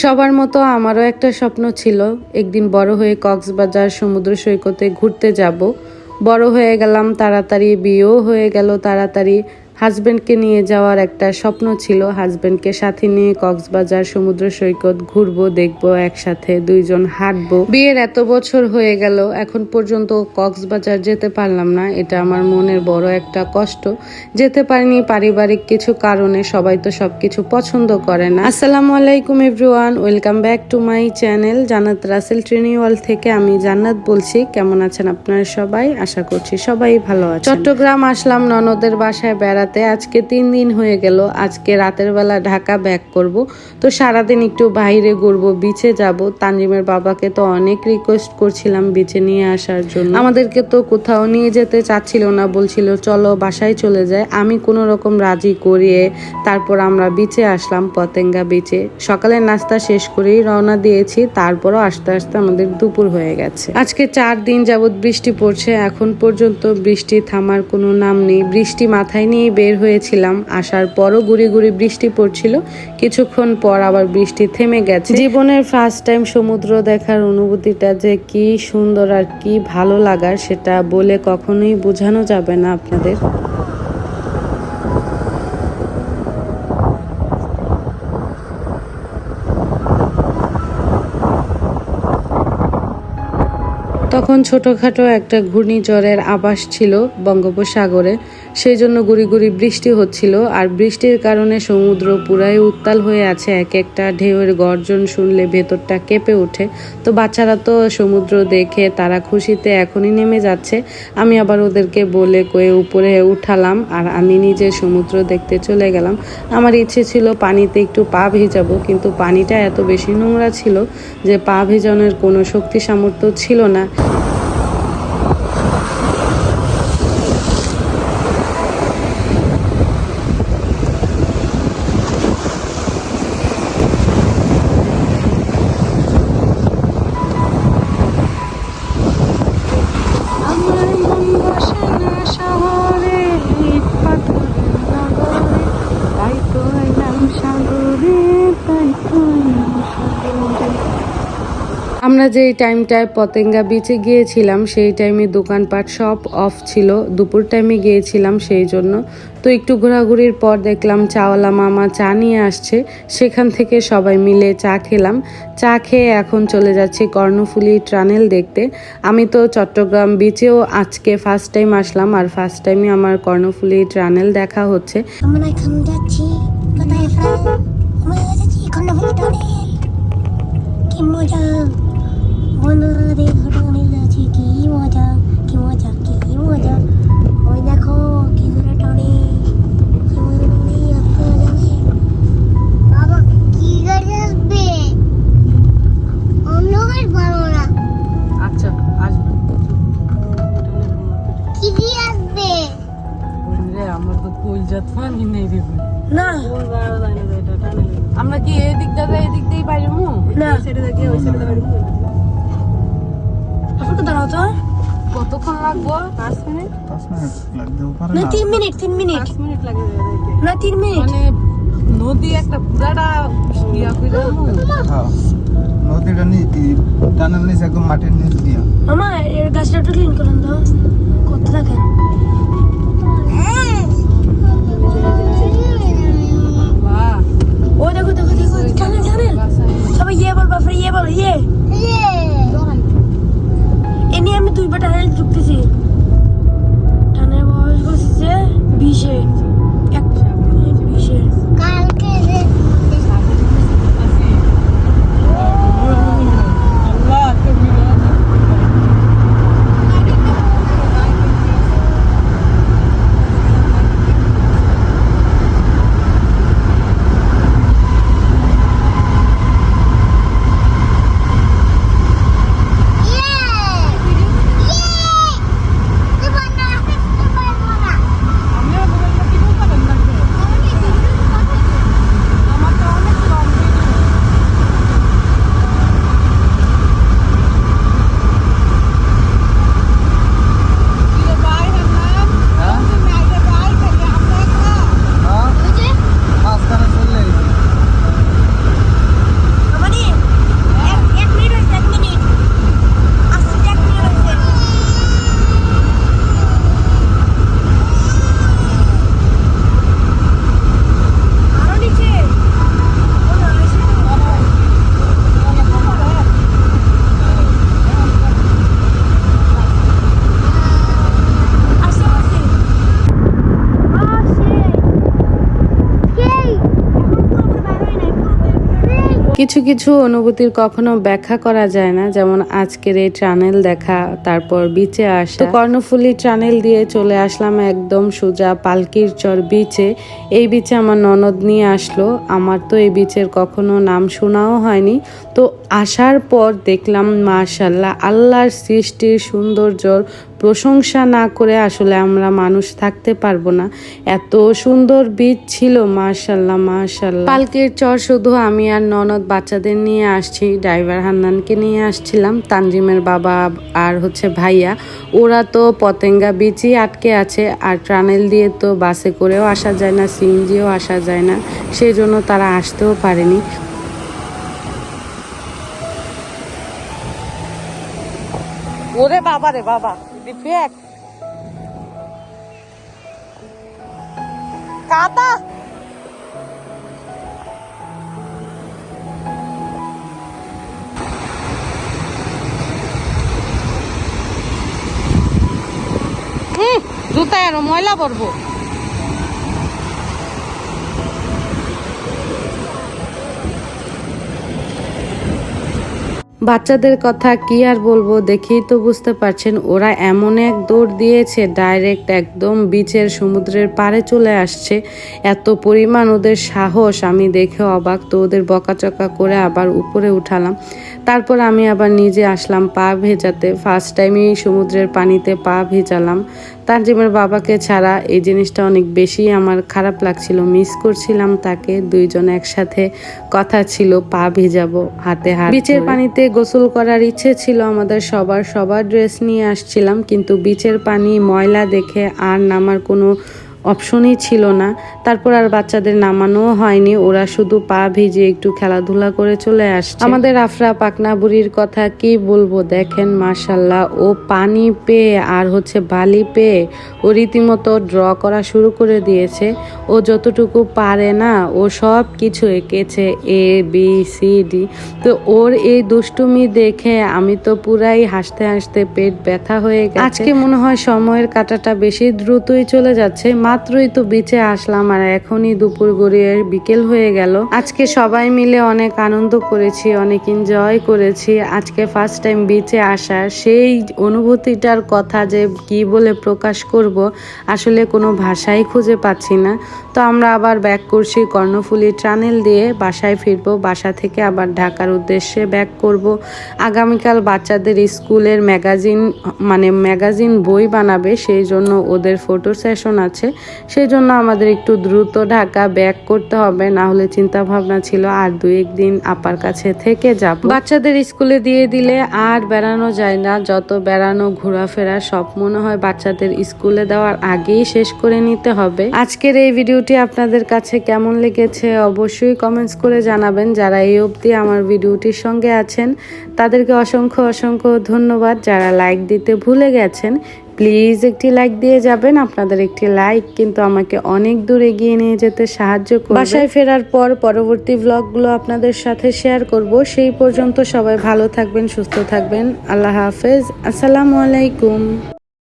সবার মতো আমারও একটা স্বপ্ন ছিল, একদিন বড় হয়ে কক্সবাজার সমুদ্র সৈকতে ঘুরতে যাব। বড় হয়ে গেলাম, তাড়াতাড়ি বিয়েও হয়ে গেল, তাড়াতাড়ি হাজবেন্ডকে নিয়ে যাওয়ার একটা স্বপ্ন ছিল। হাজবেন্ডকে সাথে নিয়ে কক্সবাজার সমুদ্র সৈকত ঘুরবো, দেখব, একসাথে দুইজন হাঁটবো। বিয়ের এত বছর হয়ে গেল, এখন পর্যন্ত কক্সবাজার যেতে পারলাম না। এটা আমার মনের বড় একটা কষ্ট। যেতে পারিনি পারিবারিক কিছু কারণে, সবাই তো সবকিছু পছন্দ করে না। আসসালামু আলাইকুম everyone, welcome back to my channel Jannat Rasel ট্রেনিওয়াল থেকে আমি জান্নাত বলছি। কেমন আছেন আপনারা সবাই? আশা করছি সবাই ভালো আছে চট্টগ্রাম আসলাম ননদের বাসায় বেড়াতে আজকে তিন দিন হয়ে গেল, আজকে রাতের বেলা ঢাকা ব্যাক করব। তো সারাদিন একটু বাইরে ঘুরবো বিচে যাব। তানজিমের বাবাকে তো অনেক রিকোয়েস্ট করছিলাম বিচে নিয়ে আসার জন্য। আমাদেরকে তো কোথাও নিয়ে যেতে চাচ্ছিল না, বলছিল চলো বাসায় চলে যায় আমি কোনো রকম রাজি করিয়ে তারপর আমরা বিচে আসলাম, পতেঙ্গা বিচে সকালের নাস্তা শেষ করেই রওনা দিয়েছি, তারপরও আস্তে আস্তে আমাদের দুপুর হয়ে গেছে। আজকে চার দিন যাবৎ বৃষ্টি পড়ছে, এখন পর্যন্ত বৃষ্টি থামার কোনো নাম নেই। বৃষ্টি মাথায় নিয়ে বের হয়েছিলাম। আসার পরও গুড়ি গুড়ি বৃষ্টি পড়ছিল। কিছুক্ষণ পর আবার বৃষ্টি থেমে গেছে। জীবনের ফার্স্ট টাইম সমুদ্র দেখার অনুভূতিটা যে কি সুন্দর আর কি ভালো লাগার, সেটা বলে কখনোই বোঝানো যাবে না আপনাদের। তখন ছোটখাটো একটা ঘূর্ণিঝড়ের আবাস ছিল বঙ্গোপসাগরে। সেই জন্য গুড়ি গুড়ি বৃষ্টি হচ্ছিল আর বৃষ্টির কারণে সমুদ্র পুরাই উত্তাল হয়ে আছে। এক একটা ঢেউয়ের গর্জন শুনলে ভেতরটা কেঁপে ওঠে। তো বাচ্চারা তো সমুদ্র দেখে তারা খুশিতে এখনই নেমে যাচ্ছে। আমি আবার ওদেরকে বলে কয়ে উপরে উঠালাম আর আমি নিজে সমুদ্র দেখতে চলে গেলাম। আমার ইচ্ছে ছিল পানিতে একটু পা ভিজাবো, কিন্তু পানিটা এত বেশি নোংরা ছিল যে পা ভেজানোর কোনো শক্তি সামর্থ্য ছিল না। আমার আমরা যেই টাইমটায় পতেঙ্গা বিচে গিয়েছিলাম, সেই টাইমে দোকানপাট সব অফ ছিল। দুপুর টাইমে গিয়েছিলাম সেই জন্য। তো একটু ঘোরাঘুরির পর দেখলাম চাওয়ালা মামা চা নিয়ে আসছে। সেখান থেকে সবাই মিলে চা খেলাম। চা খেয়ে এখন চলে যাচ্ছি কর্ণফুলি টানেল দেখতে। আমি তো চট্টগ্রাম বিচেও আজকে ফার্স্ট টাইম আসলাম আর ফার্স্ট টাইমে আমার কর্ণফুলি টানেল দেখা হচ্ছে। কি মজা। না আমরা কি এদিক দাদা এদিক দিয়েই বাইরে মু? না। আপনাকে দাঁড়াও তো। কতক্ষণ লাগবো? পাঁচ মিনিট? পাঁচ মিনিট না তিন মিনিট তিন মিনিট। পাঁচ মিনিট লাগে না তিন মিনিট। মানে নদী একটা পুরাটা ইয়া করে মু। হ্যাঁ। নদীটা নি টানেল নিচে একদম মাটির নিচ দিয়া। মামা এর গাছটা একটু ক্লিন করেন তো। করতে থাকেন ও দেখো দেখো দেখো টানেল টানেল সবাই ইয়ে বল বাপরে ইয়ে বলো ইয়ে। এ নিয়ে আমি দুইবার টানেল ঢুকতেছি। টানেল বয়স বসেছে, বিশে। কিছু কিছু অনুভূতির কখনো ব্যাখ্যা করা যায় না, যেমন আজকের এই টানেল দেখা, তারপর বিচে আসা। তো কর্ণফুলি টানেল দিয়ে চলে আসলাম একদম সোজা পালকির চর বিচে এই বিচে আমার ননদ নিয়ে আসলো, আমার তো এই বিচের কখনো নাম শোনাও হয়নি। তো আসার পর দেখলাম, মাশাল্লাহ, আল্লাহর সৃষ্টির সৌন্দর্যর প্রশংসা না করে আসলে আমরা মানুষ থাকতে পারব না। এত সুন্দর বীজ ছিল মাশাল্লাহ মাশাল্লাহ পালকির চর শুধু আমি আর ননদ বাচ্চাদের নিয়ে আসছি, ড্রাইভার হান্নানকে নিয়ে আসছিলাম, তানজিমের বাবা আর হচ্ছে ভাইয়া। ওরা তো পতেঙ্গা বিচই আটকে আছে, আর ট্রানেল দিয়ে তো বাসে করেও আসা যায় না, সিএনজিও আসা যায় না সেই জন্য তারা আসতেও পারেনি। ওরে বাবা রে বাবা। বিপেক কাদা হুম, জুতায় আরও ময়লা পড়ব বাচ্চাদের কথা কি আর বলব দেখেই তো বুঝতে পারছেন, ওরা এমন এক দৌড় দিয়েছে ডাইরেক্ট একদম বিচের সমুদ্রের পাড়ে চলে আসছে। এত পরিমাণ ওদের সাহস, আমি দেখে অবাক তো ওদের বকাচকা করে আবার উপরে উঠালাম। তারপর আমি আবার নিজে আসলাম, পা ভেজাতে। ফার্স্ট টাইমই সমুদ্রের পানিতে পা ভেজালাম। তার তানজিমের বাবাকে ছাড়া এই জিনিসটা অনেক বেশি আমার খারাপ লাগছিল। মিস করছিলাম তাকে, দুইজন একসাথে কথা ছিল, পা ভেজাবো, হাতে হাত বিচের পানিতে গোসল করার ইচ্ছে ছিল আমাদের সবার সবার ড্রেস নিয়ে আসছিলাম, কিন্তু বিচের পানি ময়লা দেখে আর নামার কোনো অপশনই ছিল না। তারপর আর বাচ্চাদের নামানোও হয়নি। ওরা শুধু পা ভিজে একটু খেলাধুলা করে চলে আসছে। আমাদের আফরা পাকনা বুড়ির কথা কি বলব? দেখেন মাশাল্লাহ ও পানি পেয়ে আর হচ্ছে বালি পেয়ে ও রীতিমতো ড্র করা শুরু করে দিয়েছে। ও যতটুকু পারে না, ও সব কিছু এঁকেছে এ বি সি ডি তো ওর এই দুষ্টুমি দেখে আমি তো পুরাই হাসতে হাসতে পেট ব্যথা হয়ে গেছে। আজকে মনে হয় সময়ের কাটাটা বেশি দ্রুতই চলে যাচ্ছে। মাত্রই তো বিচে আসলাম আর এখনই দুপুর গড়িয়ে বিকেল হয়ে গেল। আজকে সবাই মিলে অনেক আনন্দ করেছি, অনেক এনজয় করেছি। আজকে ফার্স্ট টাইম বিচে আসা সেই অনুভূতিটার কথা যে কি বলে প্রকাশ করব, আসলে কোনো ভাষাই খুঁজে পাচ্ছি না। তো আমরা আবার ব্যাক করছি কর্ণফুলি টানেল দিয়ে, বাসায় ফিরবো, বাসা থেকে আবার ঢাকার উদ্দেশ্যে ব্যাক করব। আগামীকাল বাচ্চাদের স্কুলের ম্যাগাজিন মানে ম্যাগাজিন বই বানাবে, সেই জন্য ওদের ফটো সেশন আছে। সেই জন্য আমাদের একটু দ্রুত ঢাকা ব্যাক করতে হবে, না হলে চিন্তা ভাবনা ছিল আর দু একদিন আপার কাছে থেকে যাব। বাচ্চাদের স্কুলে দিয়ে দিলে আর বেড়ানো যায় না, যত বেড়ানো ঘোরাফেরা সব মনে হয় বাচ্চাদের স্কুলে দেওয়ার আগেই শেষ করে নিতে হবে। আজকের এই ভিডিওটি আপনাদের কাছে কেমন লেগেছে অবশ্যই কমেন্টস করে জানাবেন। যারা এই অবধি আমার ভিডিওটির সঙ্গে আছেন, তাদেরকে অসংখ্য অসংখ্য ধন্যবাদ। যারা লাইক দিতে ভুলে গেছেন প্লিজ একটি লাইক দিয়ে যাবেন, আপনাদের একটি লাইক কিন্তু আমাকে অনেক দূর এগিয়ে নিয়ে যেতে সাহায্য করবে। বাসায় ফেরার পর পরবর্তী ব্লগগুলো আপনাদের সাথে শেয়ার করব। সেই পর্যন্ত সবাই ভালো থাকবেন, সুস্থ থাকবেন। আল্লাহ হাফেজ। আসসালামু আলাইকুম।